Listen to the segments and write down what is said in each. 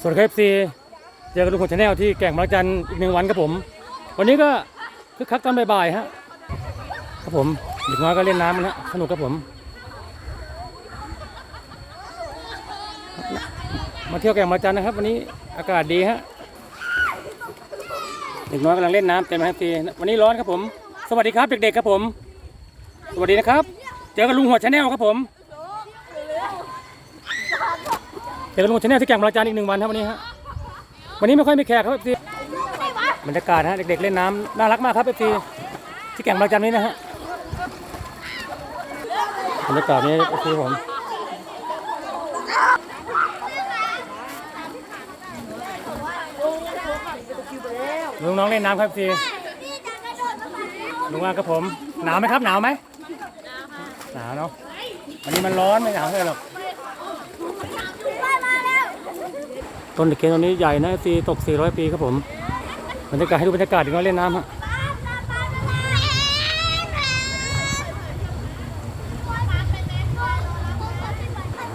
สวัสดีครับซีเจอกับลุงพลชาแนลที่แก่งบาจันอีกหนึ่งวันครับผม วันนี้ก็คึกคักตอนบ่ายๆฮะครับผมเด็กน้อยก็เล่นน้ำกันฮะสนุกครับผม มาเที่ยวแก่งบาจันนะครับ วันนี้อากาศดีฮะเด็กน้อยกำลังเล่นน้ำเต็มครับซีวันนี้ร้อนครับผม สวัสดีครับเด็กๆครับผม สวัสดีนะครับ เจอกับลุงหัวชาแนลครับผม เจอกับลุงชาแนลที่แก่งบางจันอีกหนึ่งวันครับวันนี้ฮะวันนี้ไม่ค่อยมีแขกครับพี่บรรยากาศฮะเด็กๆเล่นน้ำน่ารักมากครับพี่ที่แก่งบางจันนี้นะฮะบรรยากาศนี้พี่ผมลุงน้องเล่นน้ำครับพี่ลุงว่าครับผม หนาวไหมครับหนาวไหมหนาวเนาะวันนี้มันร้อนไม่หนาวเท่าไหร่หรอก ต้นตะเคียนต้นนี้ใหญ่นะพี่ตก 400 ปีครับผมบรรยากาศให้ดูบรรยากาศเด็กน้อยเล่นน้ำฮะ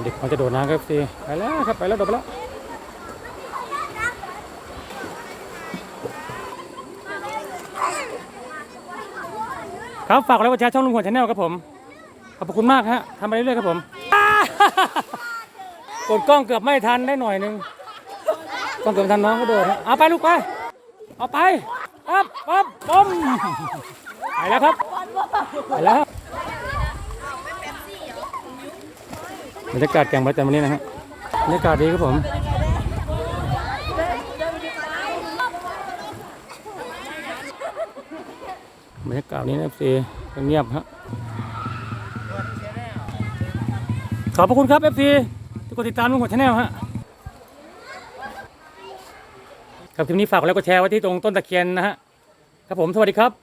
เด็กเขาจะโดดน้ำครับพี่ไปแล้วครับไปแล้วโดดไปแล้วครับฝากไว้ว่าแชร์ช่องลุงหัวชาแนลครับผม ขอบคุณมากฮะทำไปเรื่อยๆครับผมกดกล้องเกือบไม่ทันได้หน่อยนึง กล้องเกือบไม่ทันน้องก็โดดฮะเอาไปลูกไป เอาไปปั๊บปั๊บปุ้มไปแล้วครับ ไปแล้วครับรรยากาศแก่งประจันวันนี้นะฮะบรรยากาศดีครับผมบรรยากาศนี้นะซีเงียบฮะขอบพระคุณครับเอฟซีที่กดติดตามลุงหัวชาแนลฮะ ครับคลิปนี้ฝากแล้วก็แชร์ไว้ที่ตรงต้นตะเคียนนะฮะครับผมสวัสดีครับ